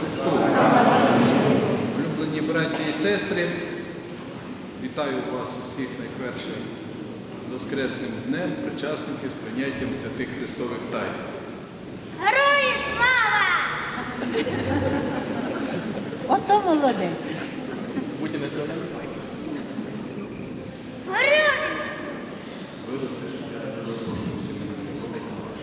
Христу! Улюблені браті і сестри, вітаю вас усіх найперше Воскресним днем, причасників з прийняттям святих Христових тайн. Героїв слава! Ото молодець. Будьте на цьому Героїв! виросте, що я розпрошую всі мене колись на ваш.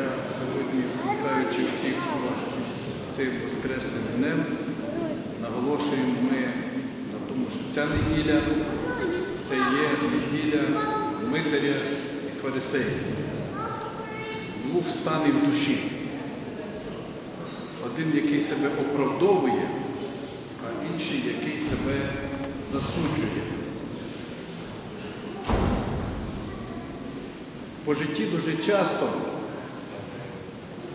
Я сьогодні, вітаючи всіх вас із цим Воскресним днем, наголошуємо ми на тому, що ця неділя це є неділя Митаря і Фарисея. Двох станів душі. Один, який себе оправдовує, а інший, який себе засуджує. По житті дуже часто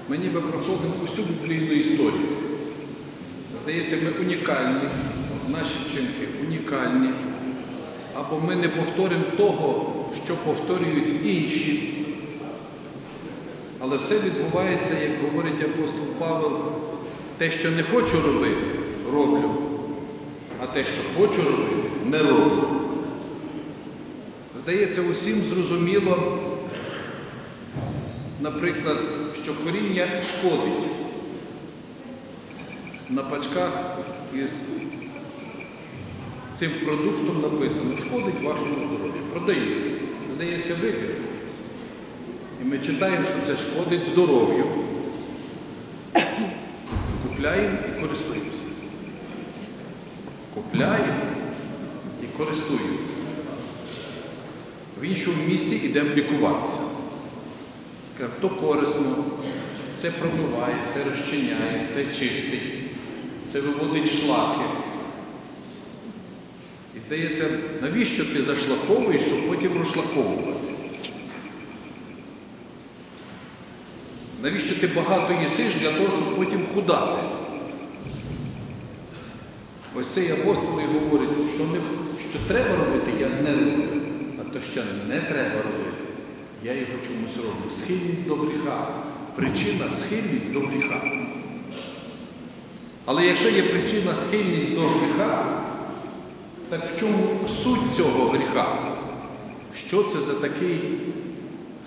ми ніби проходимо усю біблійну історію. Здається, ми унікальні, наші вчинки унікальні, або ми не повторимо того, що повторюють інші. Але все відбувається, як говорить апостол Павел, те, що не хочу робити, роблю, а те, що хочу робити, не роблю. Здається, усім зрозуміло, наприклад, що коріння шкодить. На пачках із цим продуктом написано, шкодить вашому здоров'ю. Продають. Здається, вибір. І ми читаємо, що це шкодить здоров'ю. Купляємо і користуємося. Купляємо і користуємося. В іншому місті йдемо лікуватися. То корисно, це промиває, це розчиняє, це чистить, це виводить шлаки. І здається, навіщо ти зашлаковуєш, щоб потім розшлаковувати? Навіщо ти багато їсиш для того, щоб потім худати? Ось цей апостол і говорить, що, не, що треба робити, я не роблю. А то, що не треба робити, я його чомусь роблю. Схильність до гріха. Причина схильність до гріха. Але якщо є причина схильність до гріха, так в чому суть цього гріха? Що це за такий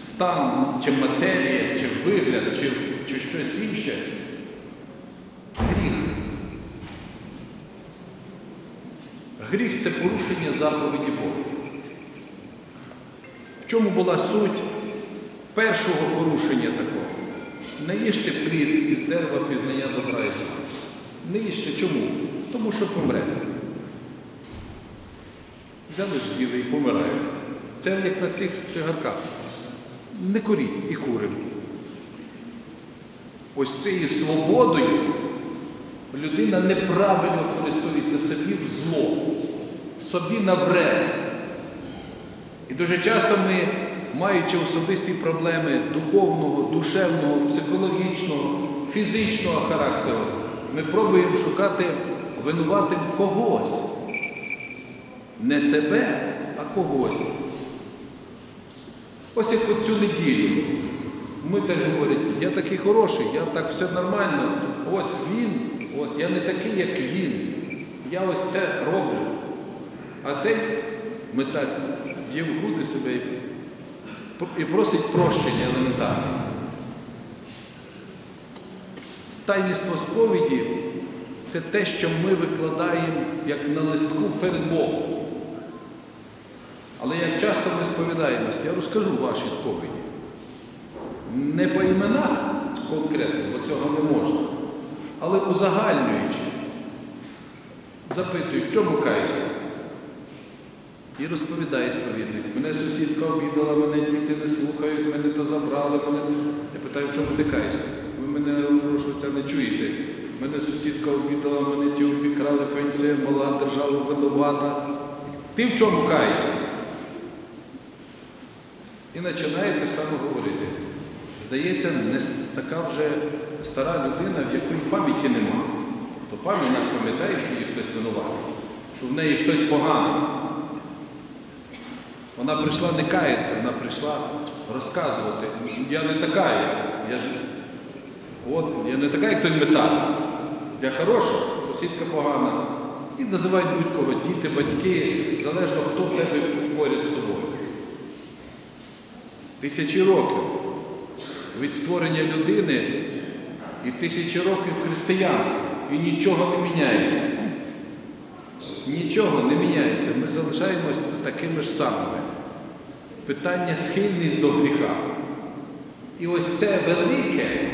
стан, чи матерія, чи вигляд, чи, чи щось інше? Гріх. Гріх це порушення заповіді Бога. В чому була суть першого порушення такого? Не їжте плід із дерева пізнання добра і зла. Не їжте чому? Тому що помрете. Взяли ж з'їли і помирають. Це як на цих цигарках. Не коріть і куримо. Ось цією свободою людина неправильно користується собі в зло, собі на вред. І дуже часто ми, маючи особисті проблеми духовного, душевного, психологічного, фізичного характеру, ми пробуємо шукати винуватим когось. Не себе, а когось. Ось як от цю неділю. Ми так говорять, я такий хороший, я так все нормально. Ось він, ось я не такий, як він. Я ось це роблю. А цей ми так б'є в груди себе і просить прощення елементарно. Тайніство сповіді це те, що ми викладаємо як на листку перед Богом. Але як часто ми сповідаємось, я розкажу ваші сповіді. Не по іменах конкретно, бо цього не можна, але узагальнюючи. Запитую, в чому каюся? І розповідає сповідник. Мене сусідка обідала, мене діти не слухають, мене то забрали. Мене... Я питаю, в чому ти каєшся? Ви мене це не чуєте. Мене сусідка обідала, мене ті обікрали пенсія, мала держава винувата. Ти в чому каєшся? І починає те саме говорити. Здається, не така вже стара людина, в якої пам'яті нема. То пам'ять пам'ятає, що її хтось винуватий, що в неї хтось поганий. Вона прийшла не кається, вона прийшла розказувати. Я не така, я ж От, я не така, як той метал. Я хороша, сусідка погана. І називають будь-кого діти, батьки, залежно хто в тебе поряд з тобою. Тисячі років від створення людини і тисячі років християнства. І нічого не міняється. Нічого не міняється. Ми залишаємося такими ж самими. Питання схильність до гріха. І ось це велике,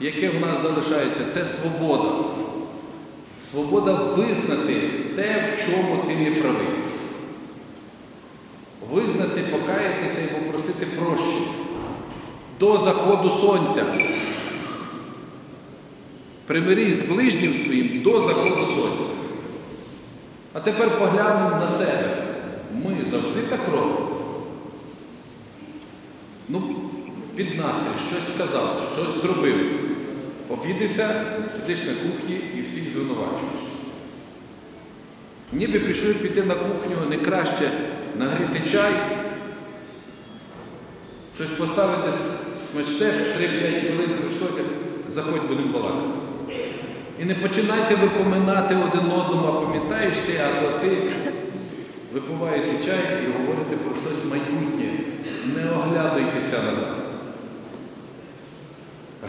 яке в нас залишається, це свобода. Свобода визнати те, в чому ти не правий. Визнати, покаятися і попросити прощення до заходу сонця. Примирись з ближнім своїм до заходу сонця. А тепер поглянемо на себе. Ми завжди так робимо. Ну, під настрій, щось сказав, щось зробив. Обідився, сидиш на кухні і всіх звинувачуєш. Ніби пішов піти на кухню, не краще нагріти чай, щось поставити смачте, 3-5 хвилин пройшло, заходь будемо балакати. І не починайте випоминати один одному, а пам'ятаєш ти, а то ти випиваєте чай і говорите про щось майбутнє. Не оглядайтеся назад.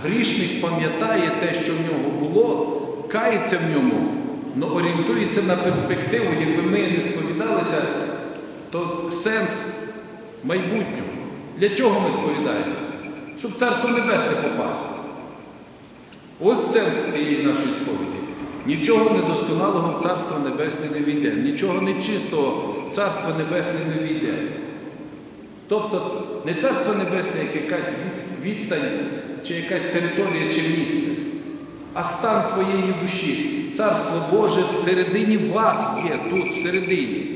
Грішник пам'ятає те, що в нього було, кається в ньому, але орієнтується на перспективу, якби ми не сповідалися, то сенс майбутнього. Для чого ми сповідаємо? Щоб Царство Небесне попасти. Ось сенс цієї нашої сповіді. Нічого недосконалого в Царство Небесне не війде, нічого нечистого в Царство Небесне не війде. Тобто не Царство Небесне, як якась відстань, чи якась територія, чи місце, а стан твоєї душі. Царство Боже всередині вас є, тут, всередині.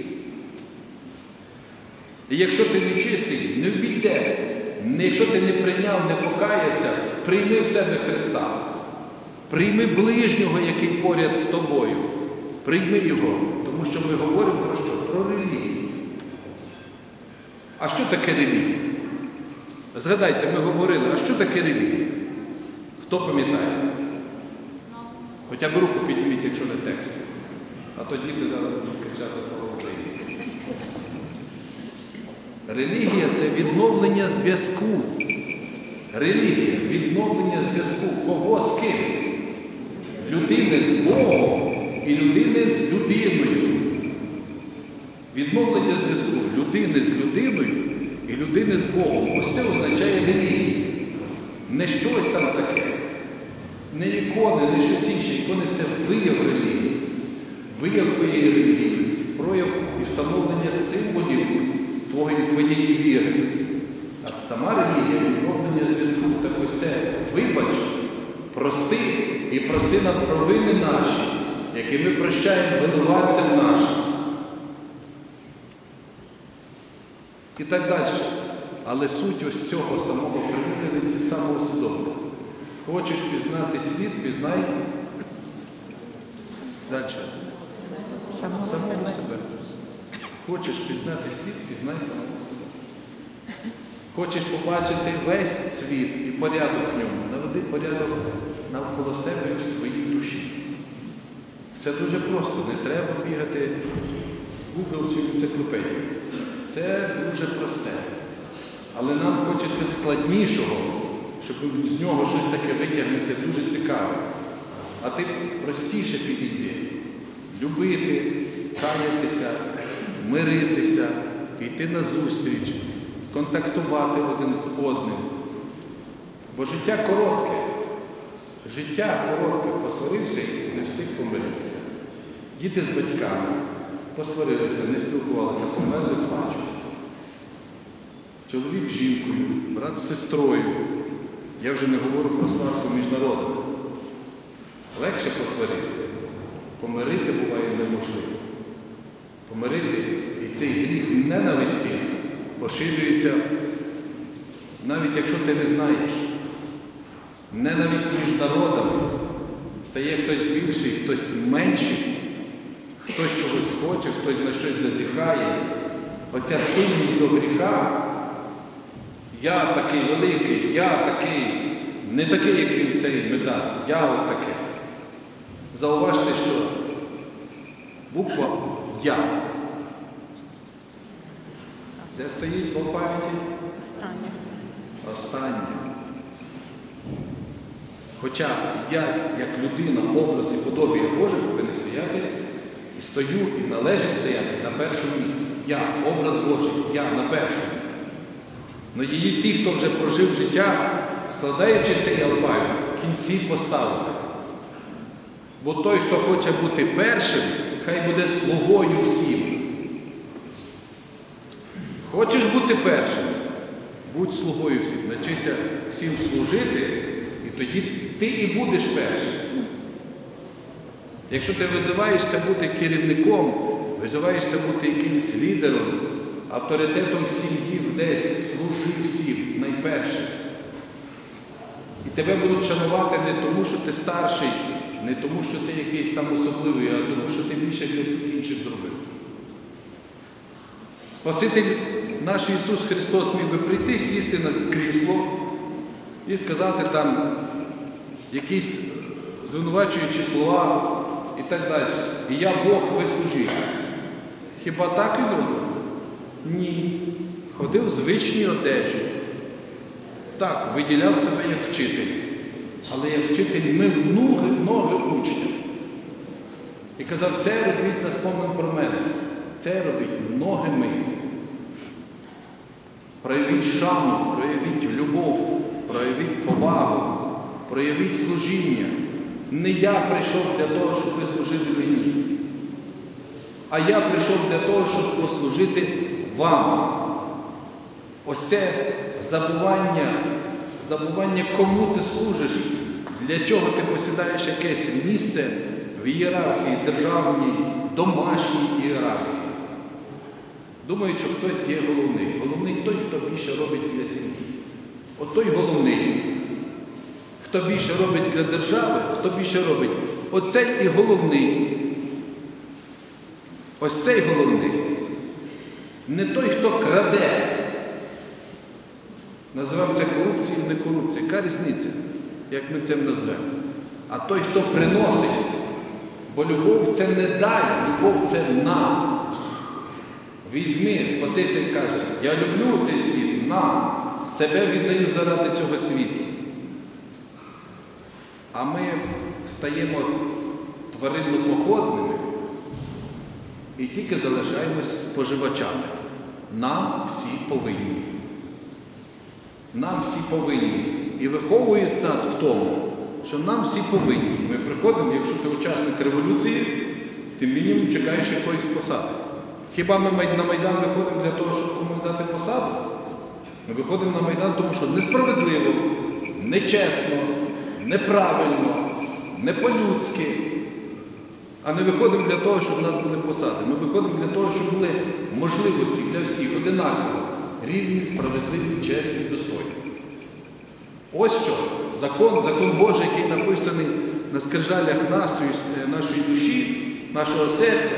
І якщо ти не чистий, не ввійде. Якщо ти не прийняв, не покаявся, прийми в себе Христа. Прийми ближнього, який поряд з тобою. Прийми його, тому що ми говоримо про що? Про релігію. А що таке релігія? Згадайте, ми говорили, а що таке релігія? Хто пам'ятає? Хоча б руку підніміть, якщо не текст. А то діти зараз будуть кричати слава Україні. Релігія це відновлення зв'язку. Релігія відновлення зв'язку. Кого з ким? Людини з Богом і людини з людиною. Відновлення зв'язку людини з людиною і людини з Богом. Ось це означає релігію. Не щось там таке, не ікони, не щось інше. Ікони це вияв релігії, вияв твоєї релігійності, прояв і встановлення символів твоєї, віри. А сама релігія відновлення зв'язку. Так ось це вибач, прости і прости нам провини наші, які ми прощаємо винуватцям нашим. І так далі. Але суть ось цього самого примирення це самоусвідомлення. Хочеш пізнати світ, пізнай далі. Самого Самого себе. себе. Хочеш пізнати світ, пізнай самого себе. Хочеш побачити весь світ і порядок в ньому, наведи порядок навколо себе і в своїй душі. Все дуже просто, не треба бігати в Google чи в енциклопедію. Все дуже просте. Але нам хочеться складнішого, щоб з нього щось таке витягнути дуже цікаве. А ти простіше підійди. Любити, каятися, миритися, йти на зустріч, контактувати один з одним. Бо життя коротке. Життя коротке, посварився і не встиг помиритися. Діти з батьками посварилися, не спілкувалися, померли, плачуть. Чоловік з жінкою, брат з сестрою. Я вже не говорю про сварку між народами. Легше посварити. Помирити буває неможливо. Помирити і цей гріх ненависті поширюється, навіть якщо ти не знаєш. Ненависть між народами. Стає хтось більший, хтось менший, хтось чогось хоче, хтось на щось зазіхає. Оця схильність до гріха. Я такий великий, я такий Не такий, як він цей медаль. Я от таке. Зауважте, що буква Я. Де стоїть в алфавіті? Останнє. Останнє. Хоча я, як людина, образ і подобія Боже, повинен стояти і стою, і належить стояти на першому місці. Я, образ Божий, я на першому. Но її ті, хто вже прожив життя, складаючи цей алфавіт, в кінці поставили. Бо той, хто хоче бути першим, хай буде слугою всім. Хочеш бути першим? Будь слугою всім, навчися всім служити, і тоді ти і будеш першим. Якщо ти визиваєшся бути керівником, визиваєшся бути якимось лідером, авторитетом в сім'ї десь, служи всім найперше. І тебе будуть шанувати не тому, що ти старший, не тому, що ти якийсь там особливий, а тому, що ти більше для всіх інших зробив. Спаситель наш Ісус Христос міг би прийти, сісти на крісло і сказати там якісь звинувачуючі слова і так далі. І я Бог, ви служіть. Хіба так він робив? Ні. Ходив в звичній одежі. Так, виділяв себе як вчитель. Але як вчитель мив ноги, ноги учням. І казав, це робіть на спомин про мене. Це робіть ноги миють. Проявіть шану, проявіть любов, проявіть повагу, проявіть служіння. Не я прийшов для того, щоб ви служили мені, а я прийшов для того, щоб послужити вам. Ось це забування, забування, кому ти служиш, для чого ти посідаєш якесь місце в ієрархії, державній, домашній ієрархії. Думають, що хтось є головний. Головний той, хто більше робить для сім'ї. От той головний. Хто більше робить для держави, хто більше робить. Оцей і головний. Ось цей головний. Не той, хто краде. Називаємо це корупцією, не корупцією. Яка різниця, як ми це назвемо? А той, хто приносить. Бо любов це не дай, любов це на. Візьми, Спаситель каже, я люблю цей світ, на, себе віддаю заради цього світу. А ми стаємо тваринно-походними і тільки залишаємося споживачами. Нам всі повинні. Нам всі повинні. І виховують нас в тому, що нам всі повинні. Ми приходимо, якщо ти учасник революції, ти мінімум чекаєш якоїсь посади. Хіба ми на Майдан виходимо для того, щоб комусь дати посаду? Ми виходимо на Майдан, тому що несправедливо, нечесно, неправильно, не по-людськи. А не виходимо для того, щоб в нас були посади. Ми виходимо для того, щоб були можливості для всіх одинаково, рівні, справедливі, чесні, достойні. Ось що закон, закон Божий, який написаний на скрижалях нашої, нашої душі, нашого серця,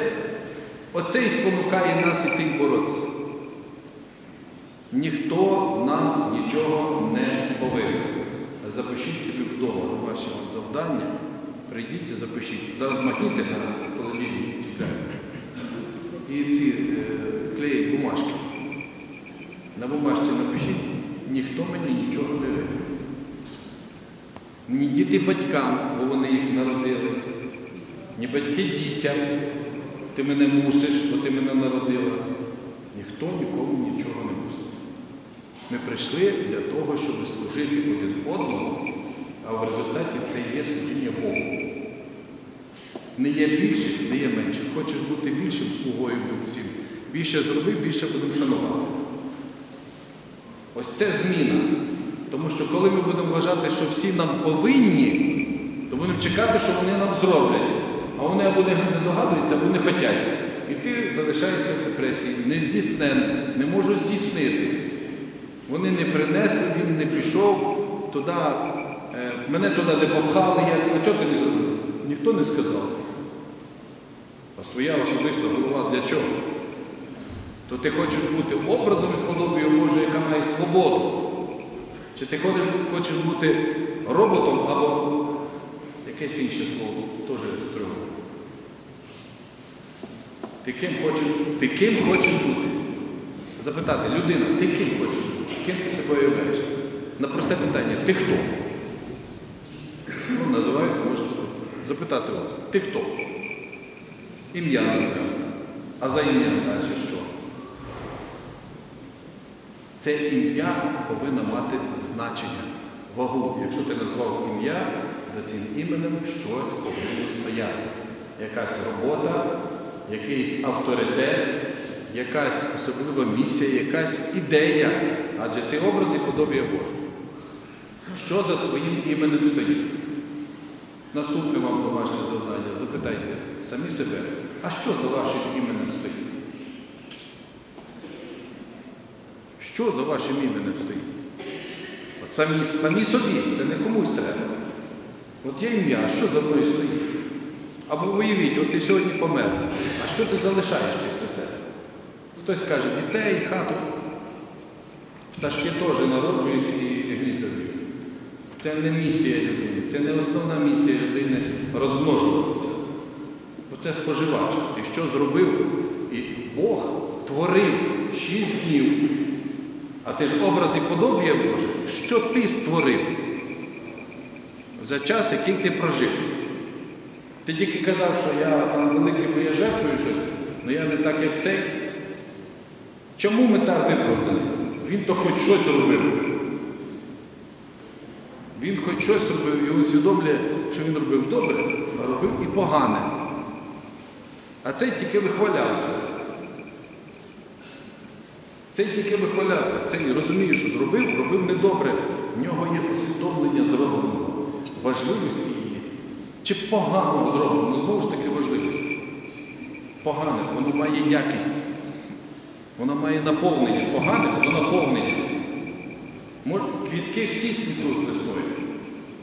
оце і спонукає нас іти й боротися. Ніхто нам нічого не повинен. Запишіть собі вдома ваші завдання, прийдіть і запишіть. Зараз махніте на холодильник і ці е, клеї бумажки. На бумажці напишіть, ніхто мені нічого не винен. Ні діти батькам, бо вони їх народили, ні батьки дітям, ти мене мусиш, бо ти мене народила. Ніхто нікому нічого не мусить. Ми прийшли для того, щоб служити один одному, а в результаті це є служіння Богу. Не є більших, не є менших. Хочеш бути більшим слугою всім. Більше зроби, більше будемо шанувати. Ось це зміна. Тому що коли ми будемо вважати, що всі нам повинні, то будемо чекати, що вони нам зроблять. А вони або не догадуються, або не хочуть. І ти залишаєшся в депресії, не здійснен, не можу здійснити. Вони не принесли, він не пішов туди, е, мене туди не попхали, я, а чого ти не зробив? Ніхто не сказав. А своя особиста голова для чого? То ти хочеш бути образом і подобою Божою, яка має свободу. Чи ти хочеш- бути роботом або якесь інше слово, теж строго. Ти ким хочеш, ти ким хочеш бути? Запитати, людина, ти ким хочеш? Ким ти себе уявляєш? На просте питання, ти хто? Ну, називають, сказати. Запитати вас, ти хто? Ім'я назвемо. А за ім'ям далі що? Це ім'я повинно мати значення, вагу. Якщо ти назвав ім'я, за цим іменем щось повинно стояти. Якась робота, якийсь авторитет, якась особлива місія, якась ідея. Адже ти образ і подобія Божа. Що за своїм іменем стоїть? Наступне вам домашнє завдання. Запитайте самі себе, а що за вашим іменем стоїть? Що за вашим іменем стоїть? От самі, самі собі, це не комусь треба. От є ім'я, а що за мною стоїть? Або уявіть, от ти сьогодні помер, а що ти залишаєш після себе? Хтось скаже, дітей, хату. Пташки теж народжують і гнізда б'ють. Це не місія людини, це не основна місія людини розмножуватися. Оце споживач. Ти що зробив? І Бог творив шість днів. А ти ж образ і подобія Боже, що ти створив за час, який ти прожив. Ти тільки казав, що я там великий, бо я жертвую щось, але я не так, як цей. Чому мета виправдана? Він то хоч щось робив. Він хоч щось робив і усвідомлює, що він робив добре, а робив і погане. А цей тільки вихвалявся. Цей тільки вихвалявся, цей розуміє, що зробив, робив недобре. В нього є усвідомлення зробленого, важливості її. Чи погано зроблено, знову ж таки важливості. Погане, воно має якість, воно має наповнення. Погане, воно наповнення. Квітки всі цвітуть весною,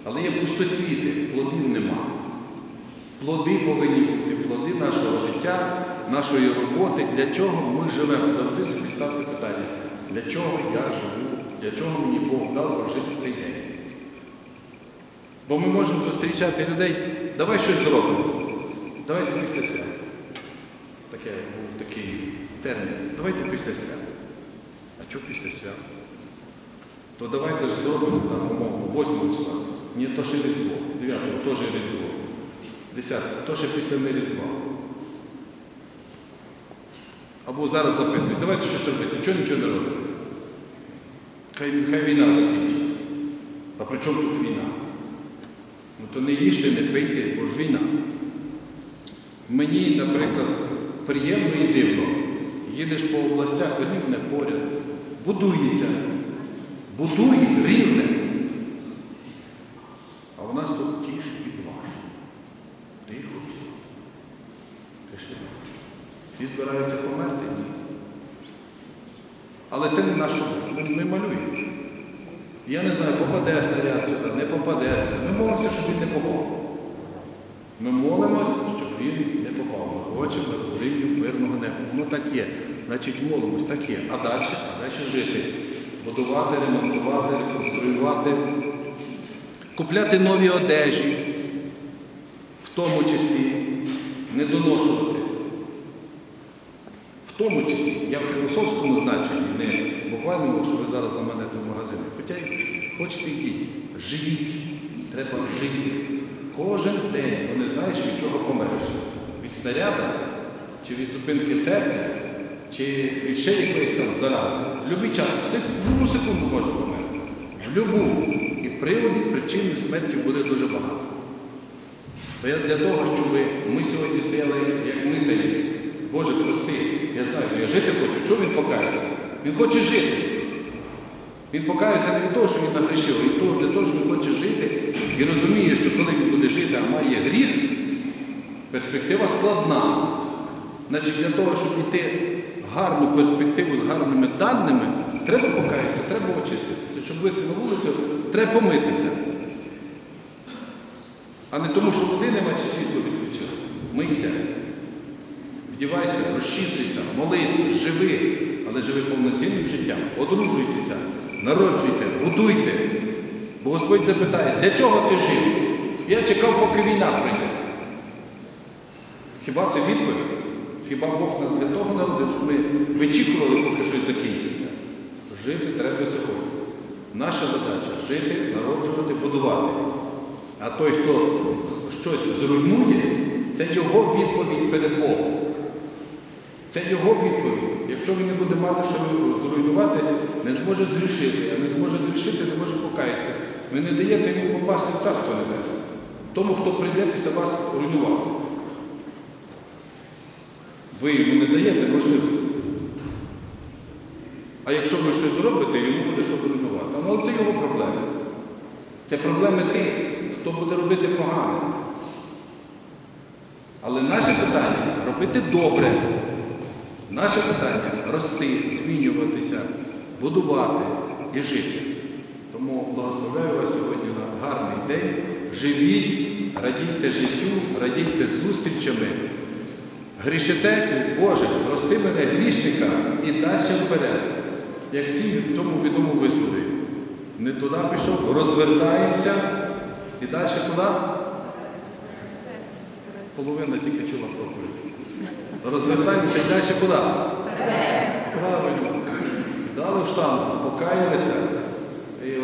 але є пустоцвіти, плодів нема. Плоди повинні бути, плоди нашого життя, нашої роботи, для чого ми живемо. Завжди собі ставте питання, для чого я живу, для чого мені Бог дав прожити цей день. Бо ми можемо зустрічати людей, давай щось зробимо. Давайте після свята. Таке був такий термін. Давайте після свята. А що після свята? То давайте ж зробимо там, умовно, 8 числа. Ні, то ще Різдво, 9 теж Різдво. 10 то ще після не Різдва. Або зараз запитують, давайте щось робити, чого нічого не робимо. Хай, хай війна закінчиться. А при чому тут війна? Ну то не їжте, не пийте, бо ж війна. Мені, наприклад, приємно і дивно. Їдеш по областях, рівне поряд. Будується. Будують рівне. А у нас тут тіш і блаш. Тихо. Тишина. Всі збираються померти? Ні. Але це не наш ми, малюємо. Я не знаю, попаде снаряд сюди, не попаде снаряд. Ми молимося, щоб він не попав. Ми молимося, щоб він не попав. Ми хочемо творінню мирного неба. Воно так є. Значить, молимось, так є. А далі? А далі жити. Будувати, ремонтувати, реконструювати, купляти нові одежі, в тому числі не доношувати. В тому числі, я в філософському значенні, не буквально, що ви зараз на мене в магазині. Хоча хочете йдіть, живіть, треба жити. Кожен день, бо не знаєш, від чого помреш. Від снаряда, чи від зупинки серця, чи від ще якоїсь там зарази. В будь-який час, в любу секунду можна померти. В любу. І приводів, причин смерті буде дуже багато. То я для того, щоб ми сьогодні стояли як митарі. Боже, прости, я знаю, я жити хочу. Чого він покаявся? Він хоче жити. Він покаявся не від того, що він нагрішив, а від того, для того, що він хоче жити і розуміє, що коли він буде жити, а має гріх, перспектива складна. Значить, для того, щоб йти в гарну перспективу з гарними даними, треба покаятися, треба очиститися. Щоб вийти на вулицю, треба помитися. А не тому, що води нема чи світло відключили. Мийся, вдівайся, розчісуйся, молись, живи, але живи повноцінним життям. Одружуйтеся, народжуйте, будуйте. Бо Господь запитає, для чого ти жив? Я чекав, поки війна прийде. Хіба це відповідь? Хіба Бог нас для того народив, щоб ми вичікували, поки щось закінчиться? Жити треба сьогодні. Наша задача жити, народжувати, будувати. А той, хто щось зруйнує, це його відповідь перед Богом. Це його відповідь. Якщо він не буде мати, що зруйнувати, не зможе згрішити, а не зможе згрішити, не може покаятися. Ви не даєте йому попасти в царство небесне. Тому, хто прийде після вас руйнувати. Ви йому не даєте можливості. А якщо ви щось зробите, йому буде що руйнувати. Ну, але це його проблеми. Це проблеми тих, хто буде робити погано. Але наше питання робити добре. Наше питання рости, змінюватися, будувати і жити. Тому благословляю вас сьогодні на гарний день. Живіть, радійте життю, радійте зустрічами. Грішите, Боже, прости мене грішника і далі вперед. Як ці в тому відому вислові. Не туди пішов, розвертаємося і далі куди? Половина тільки чула проповідь. Розвертаємося далі куди? Правильно. Дали штангу, покаялися,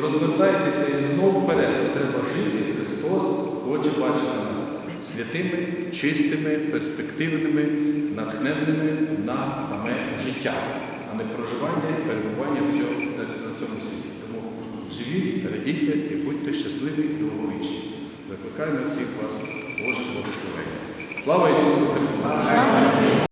розвертайтеся і знову вперед. Треба жити. Христос хоче бачити нас святими, чистими, перспективними, натхненними на саме життя, а не проживання і перебування в цьому, на, цьому світі. Тому живіть, радійте і будьте щасливі і довговічні. Викликаємо всіх вас Боже благословення. Слава Ісусу Христу!